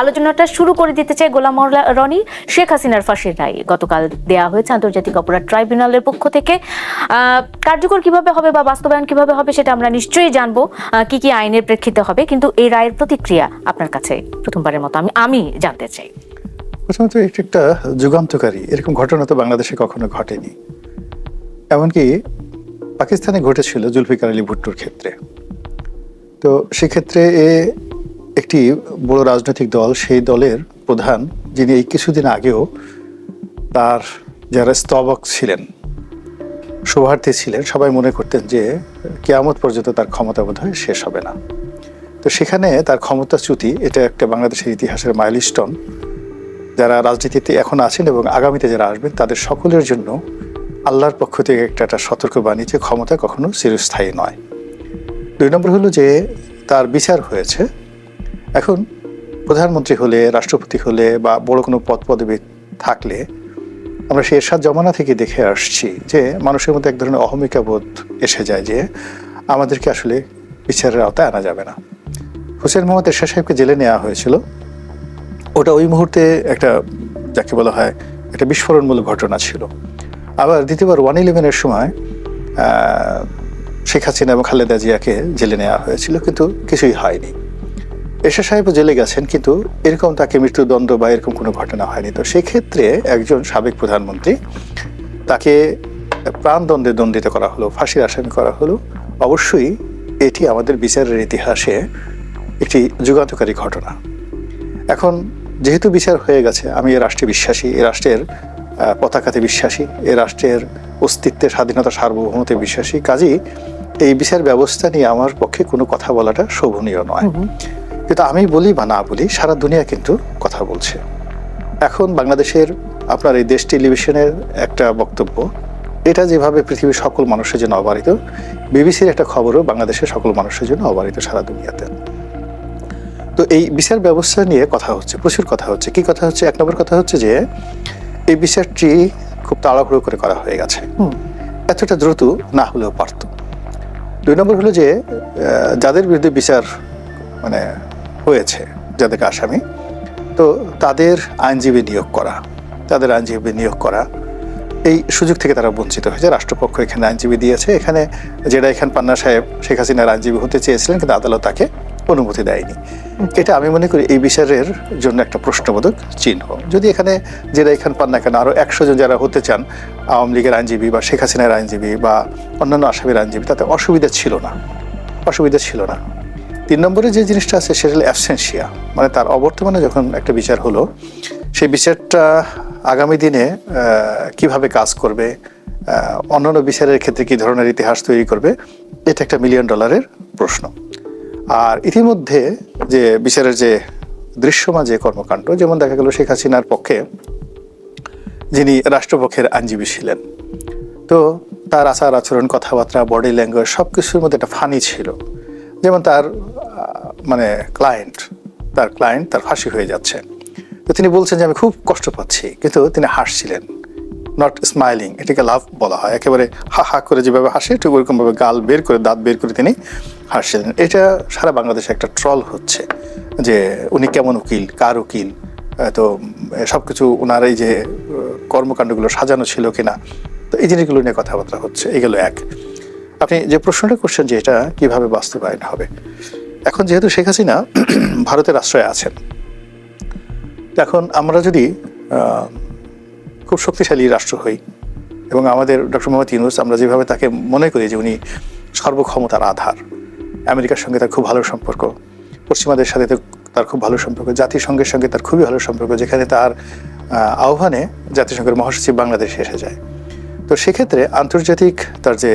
আলোচনাটা শুরু করে দিতে চাই গোলাম রনি। শেখ হাসিনার ফাঁসির রায় গতকাল দেয়া হয়েছে আন্তর্জাতিক অপরাধ ট্রাইব্যুনালের পক্ষ থেকে। কার্যকর কীভাবে হবে বা বাস্তবায়ন কীভাবে হবে সেটা আমরা নিশ্চয়ই জানব। কি কি আইনের প্রেক্ষিতে হবে কিন্তু এই রায়ের প্রতিক্রিয়া আপনার কাছে প্রথমবারের মতো আমি আমি জানতে চাই। প্রথমত এটি একটা যুগান্তকারী, এরকম ঘটনা তো বাংলাদেশে কখনো ঘটেনি। এমনকি পাকিস্তানে ঘটেছিল জুলফিকার আলী ভুট্টোর ক্ষেত্রে। তো সেক্ষেত্রে এ একটি বড় রাজনৈতিক দল, সেই দলের প্রধান, যিনি এই কিছুদিন আগেও তার যারা স্তবক ছিলেন, শোভার্থী ছিলেন, সবাই মনে করতেন যে কেয়ামত পর্যন্ত তার ক্ষমতা বোধহয় শেষ হবে না। তো সেখানে তার ক্ষমতাচ্যুতি এটা একটা বাংলাদেশের ইতিহাসের মাইলস্টোন যারা রাজনীতিতে এখন আছেন এবং আগামীতে যারা আসবেন, তাদের সকলের জন্য আল্লাহর পক্ষ থেকে একটা একটা সতর্ক বাণী যে ক্ষমতা কখনো চিরস্থায়ী নয়। দুই নম্বর হলো যে তার বিচার হয়েছে এখন প্রধানমন্ত্রী হলে, রাষ্ট্রপতি হলে বা বড় কোনো পদ পদবি থাকলে আমরা সেই এরশাদ জমানা থেকে দেখে আসছি যে মানুষের মধ্যে এক ধরনের অহমিকা বোধ এসে যায় যে আমাদেরকে আসলে বিচারের আওতায় আনা যাবে না। হুসেন মোহাম্মদ এরশাদ সাহেবকে জেলে নেওয়া হয়েছিল। ওটা ওই মুহূর্তে একটা, যাকে বলা হয়, একটা বিস্ফোরণমূলক ঘটনা ছিল। আবার দ্বিতীয়বার ওয়ান ইলেভেনের সময় শেখ হাসিনা এবং খালেদা জিয়াকে জেলে নেওয়া হয়েছিল, কিন্তু কিছুই হয়নি। এরশাদ সাহেব জেলে গেছেন, কিন্তু এরকম তাকে মৃত্যুদণ্ড বা এরকম কোনো ঘটনা হয়নি। তো সেক্ষেত্রে একজন সাবেক প্রধানমন্ত্রী তাকে প্রাণদণ্ডে দণ্ডিত করা হলো, ফাঁসির আসামি করা হলো। অবশ্যই এটি আমাদের বিচারের ইতিহাসে একটি যুগান্তকারী ঘটনা। এখন যেহেতু বিচার হয়ে গেছে, আমি এ রাষ্ট্রে বিশ্বাসী, এ রাষ্ট্রের পতাকাতে বিশ্বাসী, এ রাষ্ট্রের অস্তিত্বে, স্বাধীনতা সার্বভৌমতে বিশ্বাসী, কাজেই এই বিচার ব্যবস্থা নিয়ে আমার পক্ষে কোনো কথা বলাটা শোভনীয় নয়। কিন্তু আমি বলি বা না বলি, সারা দুনিয়া কিন্তু কথা বলছে। এখন বাংলাদেশের আপনার এই দেশ টেলিভিশনের একটা বক্তব্য, এটা যেভাবে পৃথিবীর সকল মানুষের জন্য অবারিত, বিবিসির একটা খবরও বাংলাদেশের সকল মানুষের জন্য অবারিত সারা দুনিয়াতে। তো এই বিচার ব্যবস্থা নিয়ে কথা হচ্ছে, প্রচুর কথা হচ্ছে। কি কথা হচ্ছে? এক নম্বর কথা হচ্ছে যে, এই বিচারটি খুব তাড়াহুড়ো করে করা হয়ে গেছে। এতটা দ্রুত না হলেও পারত। দুই নম্বর হলো যে যাদের বিরুদ্ধে বিচার মানে হয়েছে যাদেরকে আসামি। তো তাদের আইনজীবী নিয়োগ করা, তাদের আইনজীবী নিয়োগ করা, এই সুযোগ থেকে তারা বঞ্চিত হয়েছে। রাষ্ট্রপক্ষ এখানে আইনজীবী দিয়েছে। এখানে যেটা এখান পান্না সাহেব, শেখ হাসিনার আইনজীবী হতে চেয়েছিলেন কিন্তু আদালত তাকে অনুমতি দেয়নি। এটা আমি মনে করি এই বিচারের জন্য একটা প্রশ্নবোধক চিহ্ন। যদি এখানে যেটা এখান পান না কেন আরও একশো জন যারা হতে চান, আওয়ামী লীগের আইনজীবী বা শেখ হাসিনার আইনজীবী বা অন্যান্য আসামির আইনজীবী, তাতে অসুবিধা ছিল না। অসুবিধা ছিল না। তিন নম্বরে যে জিনিসটা আছে, সেটা হলো অ্যাবসেন্সিয়া মানে তার অবর্তমানে যখন একটা বিচার হলো, সেই বিচারটা আগামী দিনে কীভাবে কাজ করবে অন্যান্য বিচারের ক্ষেত্রে কি ধরনের ইতিহাস তৈরি করবে, এটা একটা মিলিয়ন ডলারের প্রশ্ন। আর ইতিমধ্যে যে বিচারের যে দৃশ্যমান যে কর্মকাণ্ড, যেমন দেখা গেল শেখ হাসিনার পক্ষে, যিনি রাষ্ট্রপক্ষের আইনজীবী ছিলেন, তো তার আচার আচরণ কথাবার্তা বডি ল্যাঙ্গুয়েজ সব কিছুর মধ্যে একটা ফানি ছিল। যেমন তার মানে ক্লায়েন্ট তার ক্লায়েন্ট তার ফাঁসি হয়ে যাচ্ছে। তো তিনি বলছেন যে, আমি খুব কষ্ট পাচ্ছি। কিন্তু তিনি হাসছিলেন। নট স্মাইলিং এটাকে লাভ বলা হয়। একেবারে হা হা করে যেভাবে হাসে, ঠিক ওরকমভাবে গাল বের করে, দাঁত বের করে তিনি হাসছিলেন। এটা সারা বাংলাদেশে একটা ট্রল হচ্ছে যে, উনি কেমন উকিল? কার উকিল? তো সব কিছু ওনার এই যে কর্মকাণ্ডগুলো সাজানো ছিল কিনা, তো এই জিনিসগুলো নিয়ে কথাবার্তা হচ্ছে। এগুলো এক। আপনি যে প্রশ্নটা করছেন যে এটা কীভাবে বাস্তবায়ন হবে, এখন যেহেতু শেখ হাসিনা ভারতের আশ্রয়ে আছেন এখন আমরা যদি খুব শক্তিশালী রাষ্ট্র হই এবং আমাদের ডক্টর মোহাম্মদ ইউনুস, আমরা যেভাবে তাকে মনে করি যে উনি সর্বক্ষমতার আধার, আমেরিকার সঙ্গে তার খুব ভালো সম্পর্ক, পশ্চিমাদের সাথে তার খুব ভালো সম্পর্ক, জাতিসংঘের সঙ্গে তার খুবই ভালো সম্পর্ক, যেখানে তার আহ্বানে জাতিসংঘের মহাসচিব বাংলাদেশে এসে যায়। তো সেক্ষেত্রে আন্তর্জাতিক তার যে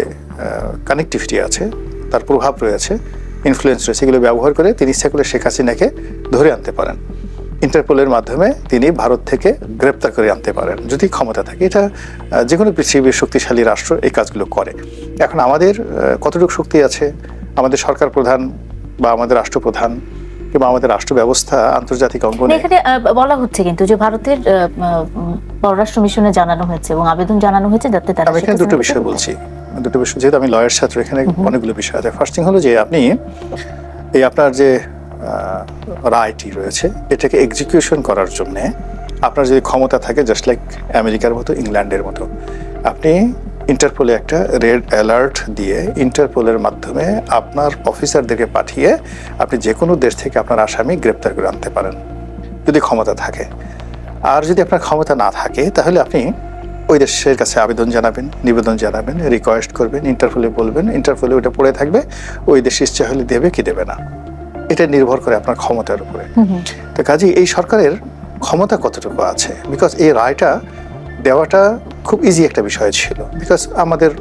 কানেক্টিভিটি আছে, তার প্রভাব রয়েছে ইনফ্লুয়েন্স রয়েছে, এগুলো ব্যবহার করে তিনি ইচ্ছা করলে শেখ হাসিনাকে ধরে আনতে পারেন। ইন্টারপোলের মাধ্যমে তিনি ভারত থেকে গ্রেপ্তার করে আনতে পারেন, যদি ক্ষমতা থাকে। এটা যে কোনো পৃথিবীর শক্তিশালী রাষ্ট্র এই কাজগুলো করে। এখন আমাদের কতটুকু শক্তি আছে? আমাদের সরকার প্রধান বা আমাদের রাষ্ট্রপ্রধান কিংবা আমাদের রাষ্ট্র ব্যবস্থা আন্তর্জাতিক অঙ্গনে। এখানে বলা হচ্ছে কিন্তু যে ভারতের পররাষ্ট্র মিশনে জানানো হয়েছে এবং আবেদন জানানো হয়েছে যাতে তারা আমি এখানে দুটো বিষয় বলছি। দুটো বিষয় যেহেতু আমি লয়ার ছাত্র এখানে অনেকগুলো বিষয় আছে। ফার্স্ট থিং হলো যে আপনি এই আপনার যে রায়টি রয়েছে এটাকে এক্সিকিউশন করার জন্যে আপনার যদি ক্ষমতা থাকে জাস্ট লাইক আমেরিকার মতো ইংল্যান্ডের মতো আপনি ইন্টারপোলে একটা রেড অ্যালার্ট দিয়ে ইন্টারপোলের মাধ্যমে আপনার অফিসারদেরকে পাঠিয়ে আপনি যে কোনো দেশ থেকে আপনার আসামি গ্রেপ্তার করে আনতে পারেন যদি ক্ষমতা থাকে। আর যদি আপনার ক্ষমতা না থাকে তাহলে আপনি ওই দেশের কাছে আবেদন জানাবেন নিবেদন জানাবেন রিকোয়েস্ট করবেন ইন্টারপোলে বলবেন ইন্টারপোলে ওটা পড়ে থাকবে ওই দেশ ইচ্ছা হলে দেবে কি দেবে না। এটা নির্ভর করে আপনার ক্ষমতার উপরে। তো কাজে এই সরকারের ক্ষমতা কতটুকু আছে? বিকজ এই রায়টা দেওয়াটা খুব ইজি একটা বিষয় ছিল। বিকজ আমাদের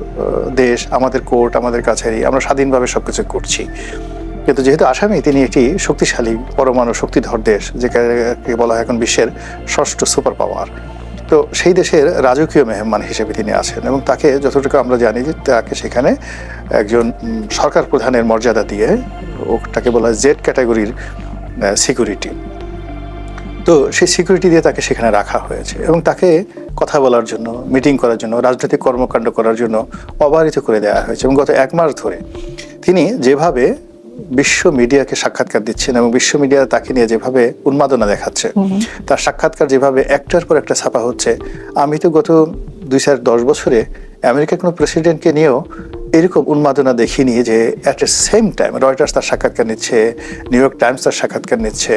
দেশ, আমাদের কোর্ট আমাদের কাছারি, আমরা স্বাধীনভাবে সব কিছু করছি। কিন্তু যেহেতু আসামি, তিনি একটি শক্তিশালী, পরমাণু শক্তিধর দেশ, যেটাকে বলা হয় এখন বিশ্বের ষষ্ঠ সুপার পাওয়ার তো সেই দেশের রাজকীয় মেহমান হিসেবে তিনি আছেন এবং তাকে যতটুকু আমরা জানি যে তাকে সেখানে একজন সরকার প্রধানের মর্যাদা দিয়ে, ওটাকে বলা হয় জেড ক্যাটাগরির সিকিউরিটি তো সেই সিকিউরিটি দিয়ে তাকে সেখানে রাখা হয়েছে এবং তাকে কথা বলার জন্য মিটিং করার জন্য রাজনৈতিক কর্মকাণ্ড করার জন্য অবারিত করে দেওয়া হয়েছে এবং গত এক মাস ধরে তিনি যেভাবে বিশ্ব মিডিয়াকে সাক্ষাৎকার দিচ্ছেন এবং বিশ্ব মিডিয়া তাকে নিয়ে যেভাবে উন্মাদনা দেখাচ্ছে তার সাক্ষাৎকার যেভাবে একটার পর একটা ছাপা হচ্ছে আমি তো গত দুই চার দশ বছরে আমেরিকার কোনো প্রেসিডেন্টকে নিয়েও এরকম উন্মাদনা দেখিনি যে at a same time Reuters তার সাক্ষাৎকার নিচ্ছে নিউ ইয়র্ক টাইমস তার সাক্ষাৎকার নিচ্ছে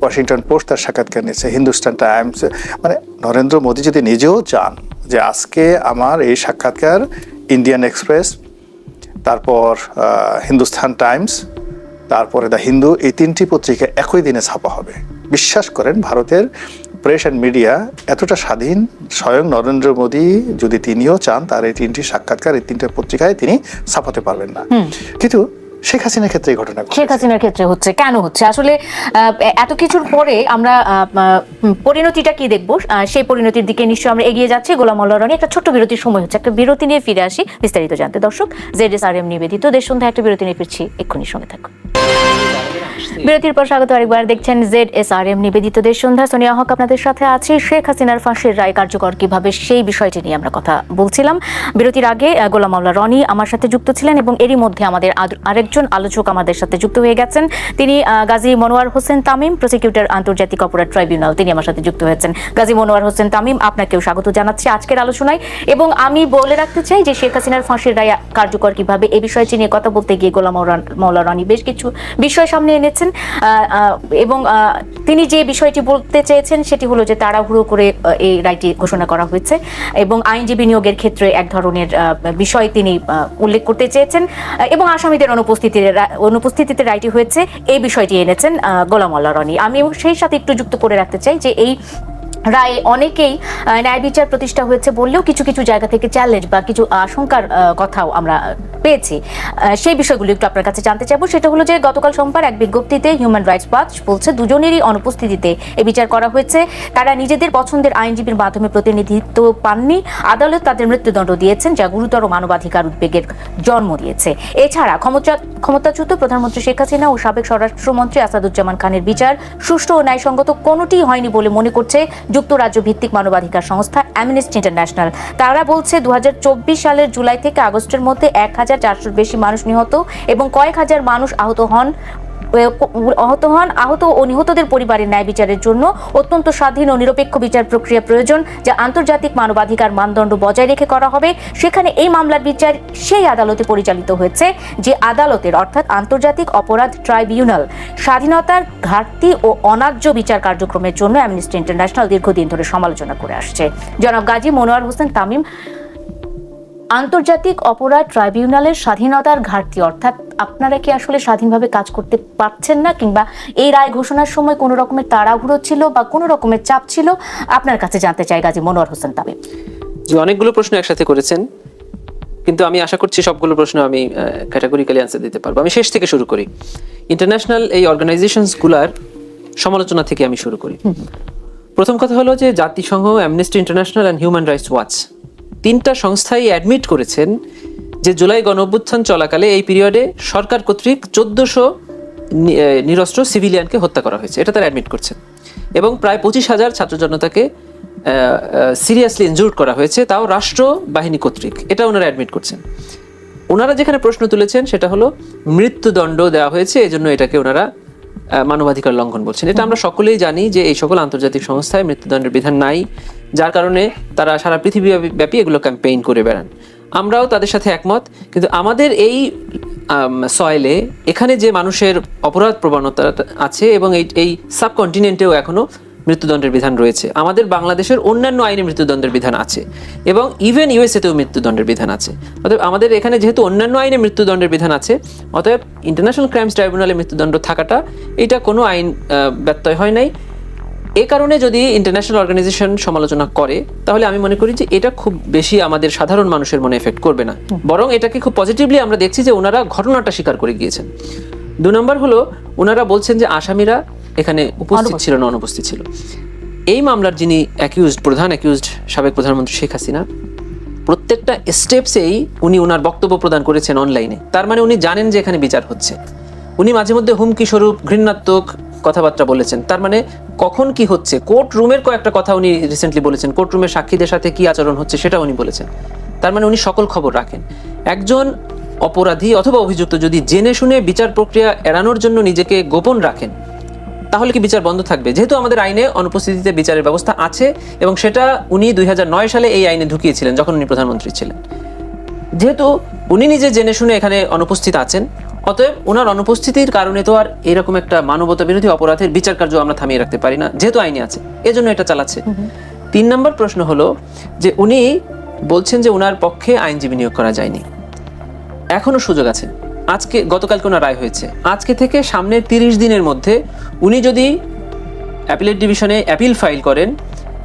ওয়াশিংটন পোস্ট তার সাক্ষাৎকার নিচ্ছে হিন্দুস্তান টাইমস মানে নরেন্দ্র মোদী যদি নিজেও চান যে আজকে আমার এই সাক্ষাৎকার ইন্ডিয়ান এক্সপ্রেস তারপর হিন্দুস্তান টাইমস তারপরে দ্য হিন্দু এই তিনটি পত্রিকা একই দিনে ছাপা হবে। বিশ্বাস করেন, ভারতের প্রেস অ্যান্ড মিডিয়া এতটা স্বাধীন স্বয়ং নরেন্দ্র মোদী যদি তিনিও চান তার এই তিনটি সাক্ষাৎকার এই তিনটে পত্রিকায় তিনি ছাপাতে পারবেন না। কিন্তু শেখ হাসিনার ক্ষেত্রে ঘটনা শেখ হাসিনার ক্ষেত্রে হচ্ছে কেন হচ্ছে? আসলে এত কিছুর পরে আমরা পরিণতিটা কি দেখব? সেই পরিণতির দিকে নিশ্চয়ই আমরা এগিয়ে যাচ্ছি। গোলাম রানী একটা ছোট্ট বিরতির সময় হচ্ছে একটা বিরতি নিয়ে ফিরে আসি বিস্তারিত জানতে। দর্শক জেড এস আর এম নিবেদিত। দেশ সন্ধ্যা একটা বিরতি নিয়ে ফিরছি এক্ষুনি সঙ্গে থাকুন। বিরতির পর স্বাগত আরেকবার। দেখছেন জেড এস আর এম নিবেদিত দেশ সন্ধ্যা। সোনিয়া হক আপনাদের সাথে আছে। শেখ হাসিনার ফাঁসির রায় কার্যকর কীভাবে, সেই বিষয়টি নিয়ে আমরা কথা বলছিলাম। বিরতির আগে গোলাম মাওলা রনি আমার সাথে যুক্ত ছিলেন এবং এরই মধ্যে আমাদের আরেকজন আলোচক আমাদের সাথে যুক্ত হয়ে গেছেন। তিনি গাজী মনোয়ার হোসেন তামিম, প্রসিকিউটর আন্তর্জাতিক অপরাধ ট্রাইব্যুনাল। তিনি আমার সাথে যুক্ত হয়েছেন। গাজী মনোয়ার হোসেন তামিম, আপনাকেও স্বাগত জানাচ্ছি আজকের আলোচনায়। এবং আমি বলে রাখতে চাই যে, শেখ হাসিনার ফাঁসির রায় কার্যকর কীভাবে এই বিষয়টি নিয়ে কথা বলতে গিয়ে গোলাম মাওলা- রানী বেশ কিছু বিষয় সামনে এনেছেন। আহ, এবং তিনি যে বিষয়টি বলতে চেয়েছেন সেটি হলো যে তাড়াহুড়ো করে এই রায়টি ঘোষণা করা হয়েছে এবং আইনজীবী নিয়োগের ক্ষেত্রে এক ধরনের বিষয় তিনি উল্লেখ করতে চেয়েছেন এবং আসামিদের অনুপস্থিতিতে অনুপস্থিতিতে রায়টি হয়েছে এই বিষয়টি এনেছেন গোলাম আল্লাহ রনি। আমি সেই সাথে একটু যুক্ত করে রাখতে চাই যে এই রায়ে অনেকেই ন্যায় বিচার প্রতিষ্ঠা হয়েছে বললেও কিছু কিছু জায়গা থেকে চ্যালেঞ্জ বা কিছু আশঙ্কার কথাও আমরা পেয়েছি। সেই বিষয়গুলো একটু আপনার কাছে জানতে চাইব। সেটা হলো যে গতকাল সোমবার এক বিজ্ঞপ্তিতে হিউম্যান রাইটস ওয়াচ বলছে, দুজনেরই অনুপস্থিতিতে এ বিচার করা হয়েছে। তারা নিজেদের পছন্দের আইনজীবীর মাধ্যমে প্রতিনিধিত্ব পাননি। আদালত তাদের মৃত্যুদণ্ড দিয়েছেন, যা গুরুতর মানবাধিকার উদ্বেগের জন্ম দিয়েছে। এছাড়া ক্ষমতা, ক্ষমতাচ্যুত প্রধানমন্ত্রী শেখ হাসিনা ও সাবেক স্বরাষ্ট্রমন্ত্রী আসাদুজ্জামান খানের বিচার সুষ্ঠু ও ন্যায়সঙ্গত কোনোটিই হয়নি বলে মনে করছে যুক্তরাজ্য ভিত্তিক মানবাধিকার সংস্থা অ্যামনেস্টি ইন্টারন্যাশনাল। তারা বলছে দু হাজার চব্বিশ সালের জুলাই থেকে আগস্টের মধ্যে এক হাজার চারশোর বেশি মানুষ নিহত এবং কয়েক হাজার মানুষ আহত হন। আহত হন। আহত ও নিহতদের পরিবারের ন্যায় বিচারের জন্য অত্যন্ত স্বাধীন ও নিরপেক্ষ বিচার প্রক্রিয়া প্রয়োজন, যা আন্তর্জাতিক মানবাধিকার মানদণ্ড বজায় রেখে করা হবে। সেখানে এই মামলার বিচার সেই আদালতে পরিচালিত হয়েছে, যে আদালতের, অর্থাৎ আন্তর্জাতিক অপরাধ ট্রাইব্যুনাল, স্বাধীনতার ঘাটতি ও অন্যায্য বিচার কার্যক্রমের জন্য অ্যামনেস্টি ইন্টারন্যাশনাল দীর্ঘদিন ধরে সমালোচনা করে আসছে। জনাব গাজী মনোয়ার হোসেন তামিম আন্তর্জাতিক অপরাধ ট্রাইব্যুনালের স্বাধীনতার ঘাটতি অর্থাৎ আপনারা কি আসলে স্বাধীনভাবে কাজ করতে পারছেন না? কিংবা এই রায় ঘোষণার সময় কোনো রকমের তাড়াহুড়ো ছিল বা কোনো রকমের চাপ ছিল? আপনার কাছে জানতে চাই গাজী মনোয়ার হোসেন তামিম। যে অনেকগুলো প্রশ্ন একসাথে করেছেন কিন্তু আমি আশা করছি সবগুলো প্রশ্ন আমি ক্যাটাগরিক্যালি অ্যান্সার দিতে পারব। আমি শেষ থেকে শুরু করি। ইন্টারন্যাশনাল এই অর্গানাইজেশনসগুলার সমালোচনা থেকে আমি শুরু করি। প্রথম কথা হলো যে জাতিসংঘ Amnesty International and Human Rights Watch তিনটা সংস্থাই অ্যাডমিট করেছেন যে জুলাই গণ অভ্যুত্থান চলাকালে এই পিরিয়ডে সরকার কর্তৃক চোদ্দশো নিরস্ত্র সিভিলিয়ানকে হত্যা করা হয়েছে। এটা তারা অ্যাডমিট করছেন। এবং প্রায় পঁচিশ হাজার ছাত্র জনতাকে সিরিয়াসলি ইনজুর্ড করা হয়েছে, তাও রাষ্ট্র বাহিনী কর্তৃক। এটা ওনারা অ্যাডমিট করছেন। ওনারা যেখানে প্রশ্ন তুলেছেন সেটা হলো, মৃত্যুদণ্ড দেওয়া হয়েছে এই জন্য এটাকে ওনারা মানবাধিকার লঙ্ঘন বলছেন। এটা আমরা সকলেই জানি যে এই সকল আন্তর্জাতিক সংস্থায় মৃত্যুদণ্ডের বিধান নাই। যার কারণে তারা সারা পৃথিবী ব্যাপী এগুলো ক্যাম্পেইন করে বেড়ান। আমরাও তাদের সাথে একমত, কিন্তু আমাদের এই সয়েলে এখানে যে মানুষের অপরাধ প্রবণতা আছে এবং এই এই সাবকন্টিনেন্টেও এখনও মৃত্যুদণ্ডের বিধান রয়েছে। আমাদের বাংলাদেশের অন্যান্য আইনে মৃত্যুদণ্ডের বিধান আছে এবং ইভেন ইউএসএতেও মৃত্যুদণ্ডের বিধান আছে। অতএব আমাদের এখানে যেহেতু অন্যান্য আইনে মৃত্যুদণ্ডের বিধান আছে, অতএব ইন্টারন্যাশনাল ক্রাইমস ট্রাইব্যুনালে মৃত্যুদণ্ড থাকাটা, এটা কোনো আইন ব্যত্যয় হয় নাই। এ কারণে যদি ইন্টারন্যাশনাল অর্গানাইজেশন সমালোচনা করে তাহলে আমি মনে করি যে এটা খুব বেশি আমাদের সাধারণ মানুষের মনে এফেক্ট করবে না। বরং এটাকে খুব পজিটিভলি আমরা দেখছি যে ওনারা ঘটনাটা স্বীকার করে গিয়েছেন। দু নম্বর হলো ওনারা বলছেন যে আসামিরা এখানে উপস্থিত ছিল না অনুপস্থিত ছিল। এই মামলার যিনি অ্যাকিউজড প্রধান অ্যাকিউজড সাবেক প্রধানমন্ত্রী শেখ হাসিনা প্রত্যেকটা স্টেপসেই উনি ওনার বক্তব্য প্রদান করেছেন অনলাইনে তার মানে উনি জানেন যে এখানে বিচার হচ্ছে। উনি মাঝে মধ্যে হুমকি স্বরূপ ঘৃণাত্মক কথাবার্তা বলেছেন। তার মানে কখন কি হচ্ছে? কোর্ট রুমের কয়েকটা কথা উনি রিসেন্টলি বলেছেন। কোর্ট রুমের সাক্ষীদের সাথে কি আচরণ হচ্ছে সেটা উনি বলেছেন। তার মানে উনি সকল খবর রাখেন। একজন অপরাধী অথবা অভিযুক্ত যদি জেনে শুনে বিচার প্রক্রিয়া এড়ানোর জন্য নিজেকে গোপন রাখেন, তাহলে কি বিচার বন্ধ থাকবে? যেহেতু আমাদের আইনে অনুপস্থিতিতে বিচারের ব্যবস্থা আছে এবং সেটা উনি দুই হাজার নয় সালে এই আইনে ঢুকিয়েছিলেন, যখন উনি প্রধানমন্ত্রী ছিলেন। যেহেতু উনি নিজে জেনে শুনে এখানে অনুপস্থিত আছেন অতএব ওনার অনুপস্থিতির কারণে তো আর এরকম একটা মানবতা বিরোধী অপরাধের বিচার কার্য আমরা থামিয়ে রাখতে পারি না যেহেতু আইনে আছে এজন্য এটা চালাচ্ছে। তিন নম্বর প্রশ্ন হলো যে উনি বলছেন যে ওনার পক্ষে আইনজীবী নিয়োগ করা যায়নি। এখনও সুযোগ আছে। আজকে গতকালকে ওনার রায় হয়েছে। আজকে থেকে সামনের তিরিশ দিনের মধ্যে উনি যদি অ্যাপিলেট ডিভিশনে অ্যাপিল ফাইল করেন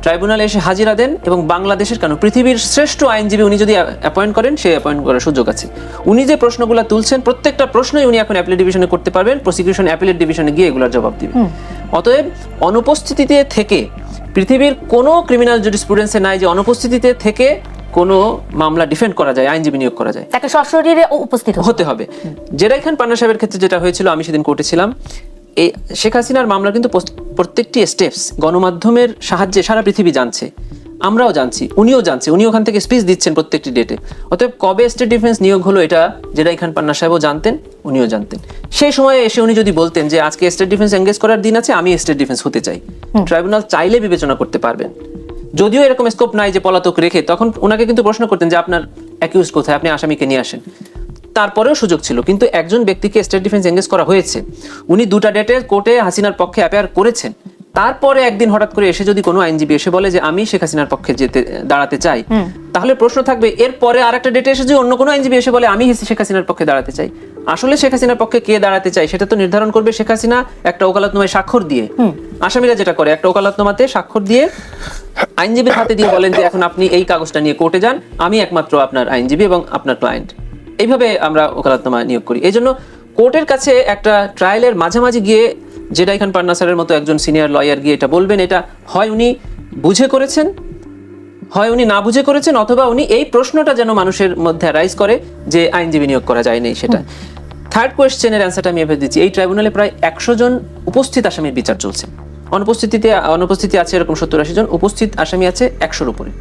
ট্রাইব্যুনালে এসে হাজিরা দেন এবং বাংলাদেশের কেন? পৃথিবীর শ্রেষ্ঠ আইনজীবী উনি যদি অ্যাপয়েন্ট করেন সে অ্যাপয়েন্ট করার সুযোগ আছে। উনি যে প্রশ্নগুলো তুলছেন প্রত্যেকটা প্রশ্নই উনি এখন অ্যাপিলেট ডিভিশনে করতে পারবেন প্রসিকিউশন অ্যাপিলেট ডিভিশনে গিয়ে এগুলোর জবাব দিবেন। অতএব অনুপস্থিতিতে থেকে পৃথিবীর কোনো ক্রিমিনাল জুডিসপ্রুডেন্সে নাই যে অনুপস্থিতিতে থেকে কোনো মামলা ডিফেন্ড করা যায় আইনজীবী নিয়োগ করা যায়। তাকে সশরীরে উপস্থিত হতে হবে। জেরাই খান পান্না সাহেবের ক্ষেত্রে যেটা হয়েছিল আমি সেদিন কোর্টে ছিলাম। এই শেখ হাসিনার মামলা কিন্তু প্রত্যেকটি স্টেপস গণমাধ্যমের সাহায্যে সারা পৃথিবী জানছে। আমরাও জানছি উনিও জানছে উনি ওখান থেকে স্পিচ দিচ্ছেন প্রত্যেকটি ডেটে অতএব কবে স্টেট ডিফেন্স নিয়োগ হলো এটা জেরাই খান পান্না সাহেবও জানতেন উনিও জানতেন। সেই সময়ে এসে উনি যদি বলতেন যে আজকে স্টেট ডিফেন্স এঙ্গেজ করার দিন আছে আমি স্টেট ডিফেন্স হতে চাই। ট্রাইব্যুনাল চাইলে বিবেচনা করতে পারবেন। যদিও এরকম স্কোপ নাই যে পলাতক রেখে তখন ওনাকে কিন্তু প্রশ্ন করতেন যে আপনার অ্যাকিউজ কোথায়? আপনি আসামিকে নিয়ে আসেন। তারপরেও সুযোগ ছিল। কিন্তু একজন ব্যক্তিকে স্টেট ডিফেন্স এঙ্গেজ করা হয়েছে। উনি দুটা ডেটে কোর্টে হাসিনার পক্ষে অ্যাপেয়ার করেছেন। তারপরে একদিন হঠাৎ করে এসে যদি কোনো আইনজীবী এসে বলে যে আমি শেখ হাসিনার পক্ষে যেতে দাঁড়াতে চাই তাহলে প্রশ্ন থাকবে এরপরে আর একটা ডেটে এসে যদি অন্য কোনো আইনজীবী এসে বলে আমি শেখ হাসিনার পক্ষে দাঁড়াতে চাই। আসলে শেখ হাসিনার পক্ষে কে দাঁড়াতে চাই সেটা তো নির্ধারণ করবে শেখ হাসিনা। একটা ওকালতনামায় স্বাক্ষর দিয়ে। আসামিরা যেটা করে একটা ওকালতনামাতে স্বাক্ষর দিয়ে আইনজীবীর হাতে দিয়ে বলেন যে এখন আপনি এই কাগজটা নিয়ে কোর্টে যান। আমি একমাত্র আপনার আইনজীবী এবং আপনার ক্লায়েন্ট এইভাবে আমরা ওকালতনামা নিয়োগ করি। এই জন্য কোর্টের কাছে একটা ট্রায়ালের মাঝামাঝি গিয়ে জেডাই খান পান্না স্যারের মতো একজন সিনিয়র লয়ার গিয়ে এটা বলবেন, এটা হয় উনি বুঝে করেছেন, হয় উনি না বুঝে করেছেন, অথবা উনি এই প্রশ্নটা যেন মানুষের মধ্যে রাইজ করে যে আইনজীবী নিয়োগ করা যায়নি সেটা। থার্ড কোয়েশ্চেনের অ্যান্সারটা আমি এভাবে দিচ্ছি। এই ট্রাইব্যুনালে প্রায় একশো জন উপস্থিত আসামির বিচার চলছে। অনুপস্থিতিতে, অনুপস্থিতি আছে এরকম সত্তর আশি জন, উপস্থিত আসামি আছে একশোর উপরে।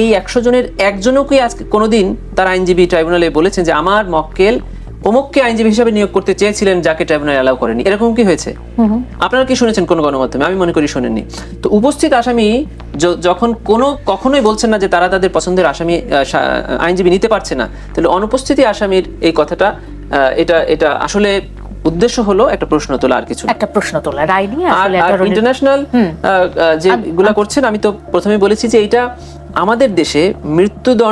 এই একশো জনের একজনও কি আজকে কোনোদিন তার আইনজীবী ট্রাইব্যুনালে বলেছেন যে আমার মক্কেল অমুককে আইনজীবী হিসাবে নিয়োগ করতে চেয়েছিলেন যাকে ট্রাইব্যুনাল অ্যালাউ করেনি? এরকম কি হয়েছে? আপনারা কি শুনেছেন কোন গণমাধ্যমে? আমি মনে করি শোনেননি। তো উপস্থিত আসামি যখন কোনো কখনোই বলছেন না যে তারা তাদের পছন্দের আসামি আইনজীবী নিতে পারছে না। তাহলে অনুপস্থিতি আসামির এই কথাটা এটা এটা আসলে উদ্দেশ্য হলো একটা প্রশ্ন তোলা আর কিছু একটা প্রশ্ন তোলা। রায় নিয়ে আর আসলে ইন্টারন্যাশনাল যে গুলা করছেন আমি তো প্রথমে বলেছি যে এটা আমাদের দেশে মৃত্যুদণ্ড